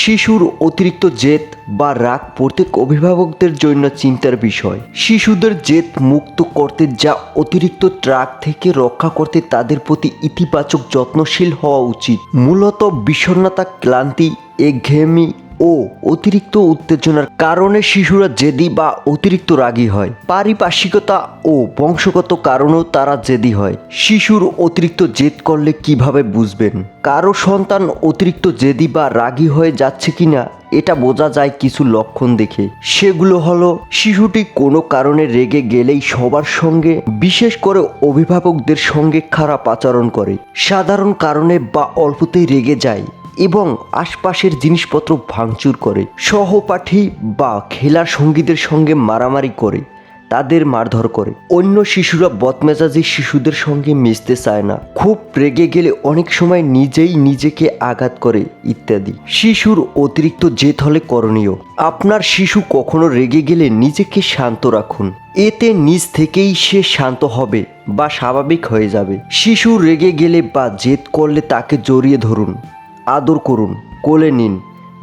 শিশুর অতিরিক্ত জেদ বা রাগ প্রত্যেক অভিভাবকদের জন্য চিন্তার বিষয়। শিশুদের জেদ মুক্ত করতে যা অতিরিক্ত ট্রাক থেকে রক্ষা করতে তাদের প্রতি ইতিবাচক যত্নশীল হওয়া উচিত। মূলত বিষণ্ণতা, ক্লান্তি, একঘেয়েমি ও অতিরিক্ত উত্তেজনার কারণে শিশুরা জেদি বা অতিরিক্ত রাগী হয়। পারিপার্শ্বিকতা ও বংশগত কারণেও তারা জেদি হয়। শিশুর অতিরিক্ত জেদ করলে কীভাবে বুঝবেন? কারও সন্তান অতিরিক্ত জেদি বা রাগী হয়ে যাচ্ছে কিনা, এটা বোঝা যায় কিছু লক্ষণ দেখে। সেগুলো হলো, শিশুটি কোনো কারণে রেগে গেলেই সবার সঙ্গে, বিশেষ করে অভিভাবকদের সঙ্গে খারাপ আচরণ করে। সাধারণ কারণে বা অল্পতেই রেগে যায়। এবং আশপাশের জিনিসপত্র ভাঙচুর করে। সহপাঠী বা খেলার সঙ্গীদের সঙ্গে মারামারি করে, তাদের মারধর করে। অন্য শিশুরা বদমেজাজি শিশুদের সঙ্গে মিশতে চায় না। খুব রেগে গেলে অনেক সময় নিজেই নিজেকে আঘাত করে ইত্যাদি। শিশুর অতিরিক্ত জেদ হলে করণীয়। আপনার শিশু কখনো রেগে গেলে নিজেকে শান্ত রাখুন। এতে নিজ থেকেই সে শান্ত হবে বা স্বাভাবিক হয়ে যাবে। শিশু রেগে গেলে বা জেদ করলে তাকে জড়িয়ে ধরুন। আদর করুন, কোলে নিন,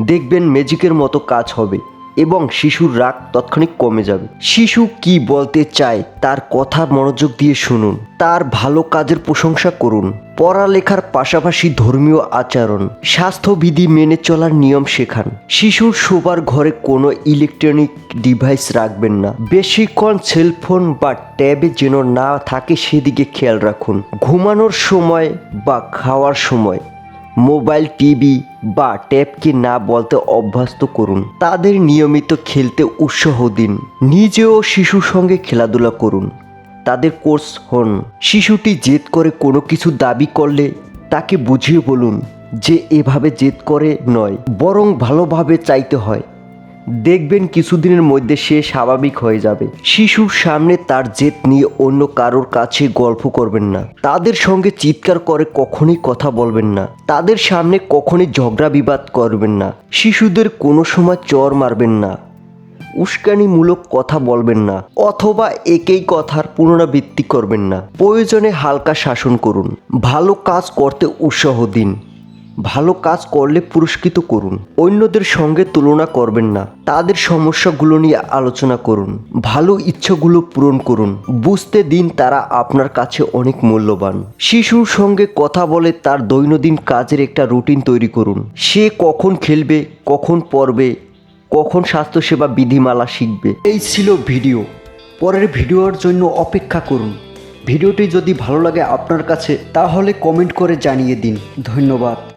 দেখবেন ম্যাজিকের মতো কাজ হবে এবং শিশুর রাগ তৎক্ষণিক কমে যাবে। শিশু কি বলতে চায় তার কথা মনোযোগ দিয়ে শুনুন, তার ভালো কাজের প্রশংসা করুন, পড়ালেখার পাশাপাশি ধর্মীয় আচরণ, স্বাস্থ্যবিধি মেনে চলার নিয়ম শেখান। শিশুর শোবার ঘরে কোনো ইলেকট্রনিক ডিভাইস রাখবেন না। বেশিক্ষণ সেলফোন বা ট্যাবে যেন না থাকে সেদিকে খেয়াল রাখুন। ঘুমানোর সময় বা খাওয়ার সময় মোবাইল, টিভি বা ট্যাবকে না বলতে অভ্যস্ত করুন। তাদের নিয়মিত খেলতে উৎসাহ দিন। নিজেও শিশুর সঙ্গে খেলাধুলা করুন। তাদের কোর্স হন। শিশুটি জেদ করে কোনো কিছু দাবি করলে তাকে বুঝিয়ে বলুন যে এভাবে জেদ করে নয়, বরং ভালোভাবে চাইতে হয়। দেখবেন কিছুদিনের মধ্যে সে স্বাভাবিক হয়ে যাবে। শিশুর সামনে তার জেদ নিয়ে অন্য কারোর কাছে গল্প করবেন না। তাদের সঙ্গে চিৎকার করে কখনই কথা বলবেন না। তাদের সামনে কখনই ঝগড়া বিবাদ করবেন না। শিশুদের কোনো সময় চর মারবেন না। উস্কানিমূলক কথা বলবেন না। অথবা একই কথার পুনরাবৃত্তি করবেন না। প্রয়োজনে হালকা শাসন করুন। ভালো কাজ করতে উৎসাহ দিন। ভালো কাজ করলে পুরস্কৃত করুন। অন্যদের সঙ্গে তুলনা করবেন না। তাদের সমস্যাগুলো নিয়ে আলোচনা করুন। ভালো ইচ্ছাগুলো পূরণ করুন। বুঝতে দিন তারা আপনার কাছে অনেক মূল্যবান। শিশুর সঙ্গে কথা বলে তার দৈনন্দিন কাজের একটা রুটিন তৈরি করুন। সে কখন খেলবে, কখন পড়বে, কখন স্বাস্থ্যসেবা বিধিমালা শিখবে। এই ছিল ভিডিও। পরের ভিডিওর জন্য অপেক্ষা করুন। ভিডিওটি যদি ভালো লাগে আপনার কাছে, তাহলে কমেন্ট করে জানিয়ে দিন। ধন্যবাদ।